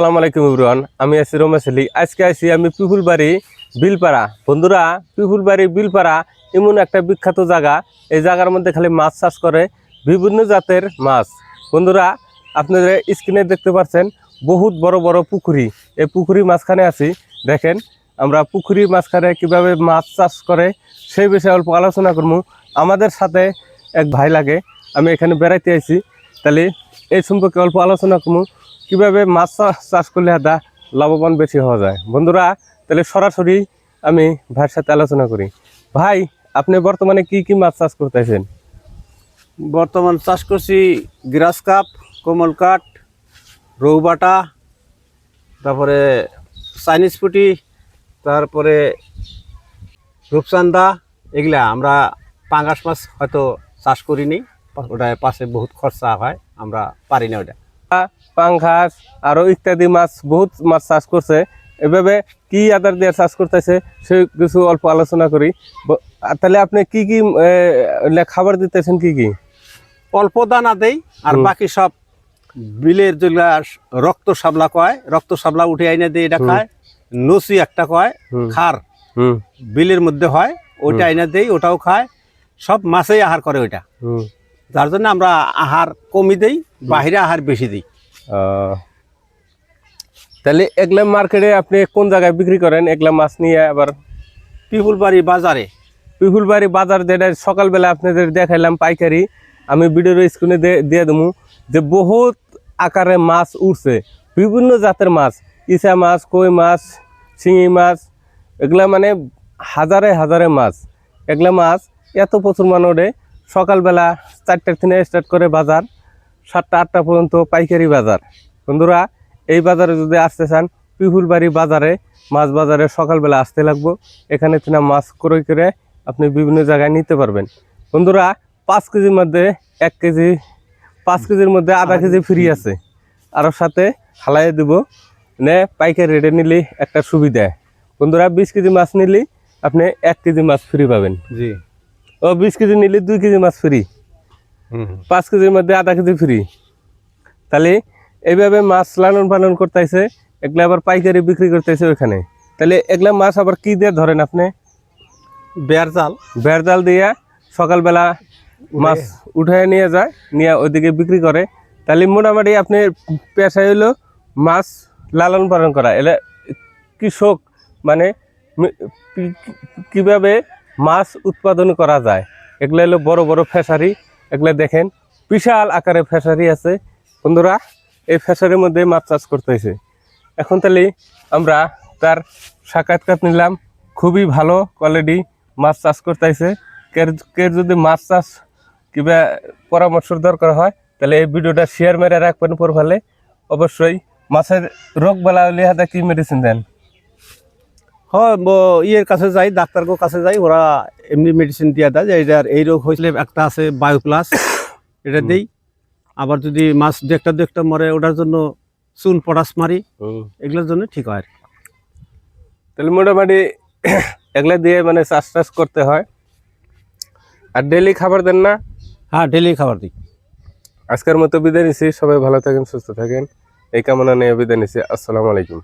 আসসালামু আলাইকুম ইব্রান আমি আছি রমেশ আলী। আজকে আছি আমি পিপুলবাড়ি বিলপাড়া। বন্ধুরা পিপুলবাড়ি বিলপাড়া এমন একটা বিখ্যাত জায়গা। এই জায়গার মধ্যে খালি মাছ চাষ করে বিভিন্ন জাতের মাছ। বন্ধুরা, আপনাদের স্ক্রিনে দেখতে পাচ্ছেন বহুত বড় বড় পুকুরি। এই পুকুরি মাঝখানে আছি। দেখেন, আমরা পুকুরি মাঝখানে কীভাবে মাছ চাষ করে সেই বিষয়ে অল্প আলোচনা করব। আমাদের সাথে এক ভাই লাগে। আমি এখানে বেড়াইতে আইছি। তাহলে এই সম্পর্কে অল্প আলোচনা করব। কীভাবে মাছ চাষ করলে হাদা লাভবান বেশি হওয়া যায়? বন্ধুরা, তাহলে সরাসরি আমি ভাইয়ের সাথে আলোচনা করি। ভাই, আপনি বর্তমানে কি কি মাছ চাষ করতেছেন? বর্তমান চাষ করছি গ্রাস কাপ, কোমল কাঠ রৌবাটা তারপরে চাইনিজ পুটি, তারপরে রূপচান্দা এগুলা আমরা পাঙ্গাস মাছ হয়তো চাষ করিনি। ওটা পাশে বহুত খরচা হয় আমরা পারি না ওটা। পাঙ্খাস আরও ইত্যাদি মাছ বহুত মাছ চাষ করছে। এভাবে কি আদার দিয়ে চাষ করতেছে সে কিছু অল্প আলোচনা করি। তাহলে আপনি কি কি খাবার দিতেছেন কি কি? অল্প দানা দেই আর বাকি সব বিলের যেগুলা রক্ত সাবলা কয় রক্ত সাবলা উঠে আইনে দিয়ে এটা খায় নসি একটা কয় খার হুম। বিলের মধ্যে হয় ওইটা এনে দেই ওটাও খায় সব মাছেই আহার করে ওইটা। যার জন্য আমরা আহার কমই দেই বাহিরে আহার বেশি দিই। তাহলে এগুলা মার্কেটে আপনি কোন জায়গায় বিক্রি করেন? এগুলা মাছ নিয়ে আবার পিপুলবাড়ি বাজারে। পিপুলবাড়ি বাজার যেটা সকালবেলা আপনাদের দেখাইলাম পাইকারি আমি ভিডিওর স্ক্রিনে দিয়ে দেবো যে বহুত আকারে মাছ উঠছে বিভিন্ন জাতের মাছ ইসা মাছ কই মাছ শিঙি মাছ এগুলা মানে হাজারে হাজারে মাছ। এগুলা মাছ এত প্রচুর মানে ওঠে সকালবেলা চারটার থেকে স্টার্ট করে বাজার সাতটা আটটা পর্যন্ত পাইকারি বাজার। বন্ধুরা এই বাজারে যদি আসতে চান পিপুলবাড়ি বাজারে মাছ বাজারে সকালবেলা আসতে লাগবো। এখানে থেকে মাছ ক্রয় করে আপনি বিভিন্ন জায়গায় নিতে পারবেন। বন্ধুরা পাঁচ কেজির মধ্যে এক কেজি পাঁচ কেজির মধ্যে আধা কেজি ফ্রি আছে। আর সাথে হালাইয়ে দেবো নে পাইকারি রেটে নিলে একটা সুবিধা। বন্ধুরা বিশ কেজি মাছ নিলে আপনি এক কেজি মাছ ফ্রি পাবেন। জি। ও বিশ কেজি নিলে দুই কেজি মাছ ফ্রি। পাঁচ কেজির মধ্যে আধা কেজি ফ্রি। তাহলে এইভাবে মাছ লালন পালন করতেছে এগুলা আবার পাইকারি বিক্রি করতেছে ওইখানে। তাহলে এগুলা মাছ আবার কি দিয়ে ধরেন আপনি? বেয়ার জাল। বেড় জাল দিয়ে সকালবেলা মাছ উঠে নিয়ে যায় নিয়ে ওইদিকে বিক্রি করে। তাহলে মোটামুটি আপনি পেশায় হলো মাছ লালন পালন করা। এলে কৃষক মানে কীভাবে মাছ উৎপাদন করা যায়। এগুলো হলো বড় বড় ফেসারি। এগুলো দেখেন, বিশাল আকারে ফেসারি আছে। বন্ধুরা, এই ফেসারির মধ্যে মাছ চাষ করতেছে এখন তাহলে আমরা তার সাক্ষাৎকার নিলাম। খুবই ভালো কোয়ালিটি মাছ চাষ করতেছে কে কে যদি মাছ চাষ কিবা পরামর্শ দরকার হয়, তাহলে এই ভিডিওটা শেয়ার মেরে রাখবেন পর ভালে অবশ্যই মাছের রোগ বেলা হলে হাতে কি মেডিসিন দেন? হয় ইয়ের কাছে যাই ডাক্তারকে কাছে যাই ওরা এমনি মেডিসিন দিয়ে দেয় যে এটার এই রোগ হয়েছিল একটা আছে বায়ো প্লাস এটা দেই। আবার যদি মাছ দু একটা দু একটা মরে ওটার জন্য চুন পটাশ মারি এগুলোর জন্য ঠিক হয় আর কি। তাহলে মোটামুটি এগুলা দিয়ে মানে চাষ টাস করতে হয়। আর ডেলি খাবার দেন না? হ্যাঁ ডেলি খাবার দিই। আজকের মতো বিদায় নিছি সবাই ভালো থাকেন সুস্থ থাকেন। এই কামনা নিয়ে বিদায় নিছি আসসালামু আলাইকুম।